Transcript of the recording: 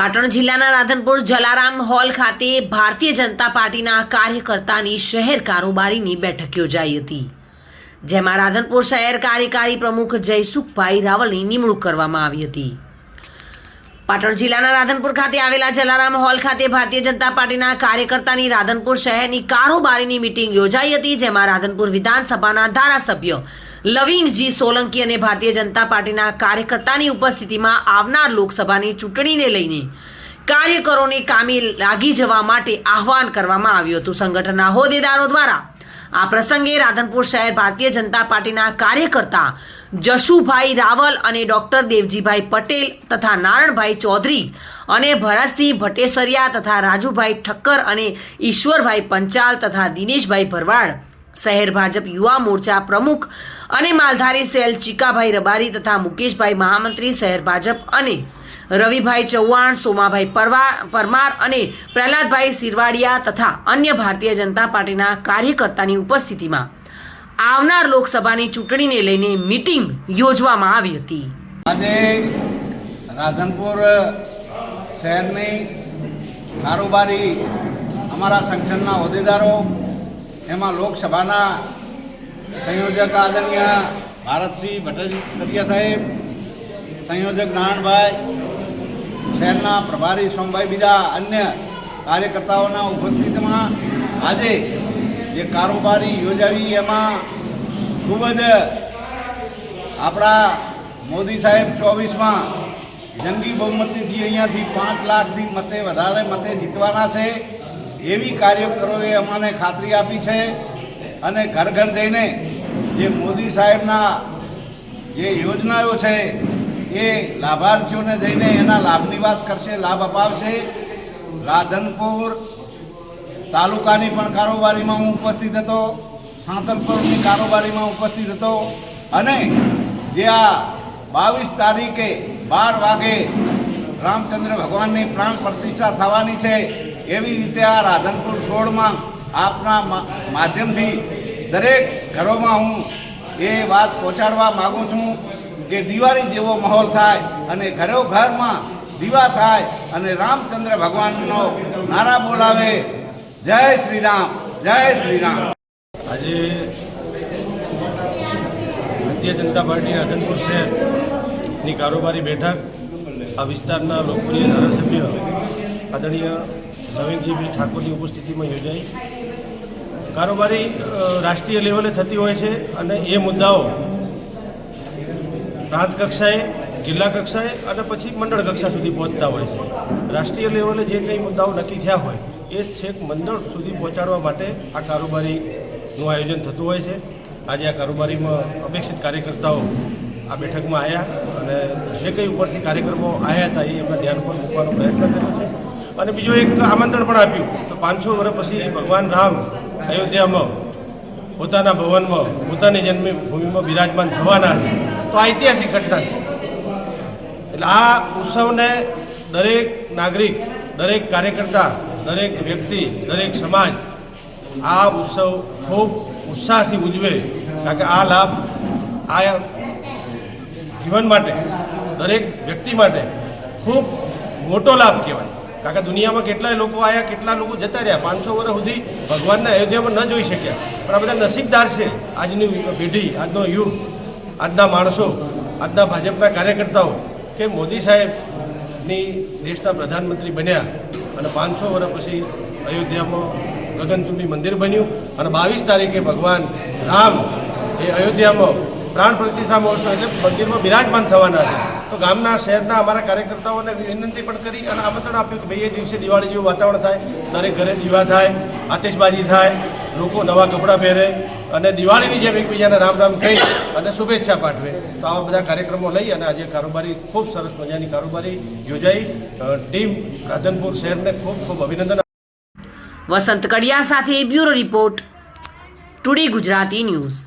પાટણ જિલ્લાના રાધનપુર જલારામ હોલ ખાતે ભારતીય જનતા પાર્ટીના કાર્યકર્તાની શહેર કારોબારીની બેઠક યોજાઈ હતી, જેમાં રાધનપુર શહેર કાર્યકારી પ્રમુખ જયસુખભાઈ રાવલની નિમણૂક કરવામાં આવી હતી. પાટણ જિલ્લાના રાધનપુર ખાતે આવેલા જલારામ હોલ ખાતે ભારતીય જનતા પાર્ટીના કાર્યકર્તાની રાધનપુર શહેરની કારોબારીની મિટિંગ યોજાઈ હતી, જેમાં રાધનપુર વિધાનસભાના ધારાસભ્ય લવિંગજી સોલંકી અને ભારતીય જનતા પાર્ટીના કાર્યકર્તાની ઉપસ્થિતિમાં આવનાર લોકસભાની ચૂંટણીને લઈને કાર્યકરોને કામે લાગી જવા માટે આહવાન કરવામાં આવ્યું હતું. સંગઠનના હોદ્દેદારો દ્વારા આ પ્રસંગે રાધનપુર શહેર ભારતીય જનતા પાર્ટીના કાર્યકર્તા જશુભાઈ રાવલ અને ડોક્ટર દેવજીભાઈ પટેલ તથા નારણભાઈ ચૌધરી અને ભરતસિંહ ભટ્ટેસરિયા તથા રાજુભાઈ ઠક્કર અને ઈશ્વરભાઈ પંચાલ તથા દિનેશભાઈ ભરવાડ શહેર ભાજપ યુવા મોરચા પ્રમુખ અને માલધારી સેલ ચીકાભાઈ રબારી તથા મુકેશભાઈ મહામંત્રી શહેર ભાજપ અને રવિભાઈ ચૌહાણ, સોમાભાઈ પરવા, પરમાર અને પ્રહલાદભાઈ સિરવાડિયા તથા અન્ય ભારતીય જનતા પાર્ટીના કાર્યકર્તાની ઉપસ્થિતિમાં આવનાર લોકસભાની ચૂંટણીને લઈને મિટિંગ યોજવામાં આવી હતી. આજે રાધનપુર શહેરની કારોબારી અમારા સંગઠનના હોદ્દેદારો એમાં લોકસભાના સંયોજક આદરણીય ભારતસિંહ ભટ્ટાચાર્ય સાહેબ, સંયોજક નારાયણભાઈ, શહેરના પ્રભારી સોમભાઈ બીજા અન્ય કાર્યકર્તાઓના ઉપસ્થિતિમાં આજે જે કારોબારી યોજાવી એમાં ખૂબ જ આપણા મોદી સાહેબ ચોવીસમાં જંગી બહુમતીથી અહીંયાથી પાંચ લાખથી મતે વધારે મતે જીતવાના છે. એવી કાર્યકરોએ અમને ખાતરી આપી છે અને ઘર ઘર જઈને જે મોદી સાહેબના જે યોજનાઓ છે એ લાભાર્થીઓને જઈને એના લાભની વાત કરશે, લાભ અપાવશે. રાધનપુર તાલુકાની પણ કારોબારીમાં હું ઉપસ્થિત હતો, સાંતલપુરની કારોબારીમાં ઉપસ્થિત હતો અને જે આ બાવીસ તારીખે બાર વાગે રામચંદ્ર ભગવાનની પ્રાણ પ્રતિષ્ઠા થવાની છે એવી રીતે આ રાધનપુર સોળમાં આપના માધ્યમથી દરેક ઘરોમાં હું એ વાત પહોંચાડવા માગું છું કે દિવાળી જેવો માહોલ થાય અને ઘરો ઘરમાં દીવા થાય અને રામચંદ્ર ભગવાનનો નારા બોલાવે. જય શ્રી રામ જય શ્રી રામ આજે ભારતીય જનતા પાર્ટી રાધનપુર શહેરની કારોબારી બેઠક આ વિસ્તારના લોકપ્રિય ધારાસભ્ય આદરણીય નવીનજીભાઈ ઠાકોરની ઉપસ્થિતિમાં યોજાઈ. કારોબારી રાષ્ટ્રીય લેવલે થતી હોય છે અને એ મુદ્દાઓ પ્રાંત કક્ષાએ જિલ્લા કક્ષાએ અને પછી મંડળ કક્ષા સુધી પહોંચતા હોય છે. રાષ્ટ્રીય લેવલે જે કંઈ મુદ્દાઓ નક્કી થયા હોય એ છેક મંડળ સુધી પહોંચાડવા માટે આ કારોબારીનું આયોજન થતું હોય છે. આજે આ કારોબારીમાં અપેક્ષિત કાર્યકર્તાઓ આ બેઠકમાં આવ્યા અને જે કંઈ ઉપરથી કાર્યક્રમો આવ્યા હતા એ એમના ધ્યાન પર મૂકવાનો પ્રયત્ન કર્યો છે. અને બીજું એક આમંત્રણ પણ આપ્યું. તો પાંચસો વર્ષ પછી ભગવાન રામ અયોધ્યામાં, પોતાના ભવનમાં, પોતાની જન્મભૂમિમાં બિરાજમાન થવાના છે. તો આ ઐતિહાસિક ઘટના છે. એટલે આ ઉત્સવને દરેક નાગરિક, દરેક કાર્યકર્તા, દરેક વ્યક્તિ, દરેક સમાજ આ ઉત્સવ ખૂબ ઉત્સાહથી ઉજવે. કારણ કે આ લાભ આ જીવન માટે, દરેક વ્યક્તિ માટે ખૂબ મોટો લાભ કહેવાય. કારણ કે દુનિયામાં કેટલાય લોકો આવ્યા કેટલા લોકો જતા રહ્યા. પાંચસો વર્ષ સુધી ભગવાનને અયોધ્યામાં ન જોઈ શક્યા. પણ આ બધા નસીબદાર છે આજની પેઢી, આજનો યુગ, આજના માણસો, આજના ભાજપના કાર્યકર્તાઓ કે મોદી સાહેબની દેશના પ્રધાનમંત્રી બન્યા અને પાંચસો વર્ષ પછી અયોધ્યામાં ગગનચુંબી મંદિર બન્યું. અને બાવીસ તારીખે ભગવાન રામ એ અયોધ્યામાં પ્રાણ પ્રતિષ્ઠા મહોત્સવ એટલે મંદિરમાં બિરાજમાન થવાના છે. તો ગામના, શહેરના અમારા કાર્યકર્તાઓને વિનંતી પણ કરી અને આમંત્રણ આપ્યું કે ભાઈ, એ દિવસે દિવાળી જેવું વાતાવરણ થાય, દરેક ઘરે દીવા થાય, આતિશબાજી થાય, લોકો નવા કપડાં પહેરે અને દિવાળીની જેમ એકબીજાને રામ રામ કહી અને શુભેચ્છા પાઠવે. તો આવા બધા કાર્યક્રમો લઈ અને આજે કારોબારી, ખૂબ સરસ મજાની કારોબારી યોજાઈ. ટીમ રાધનપુર શહેરને ખૂબ ખૂબ અભિનંદન વસંત કડિયા સાથે bureau report, today Gujarati news.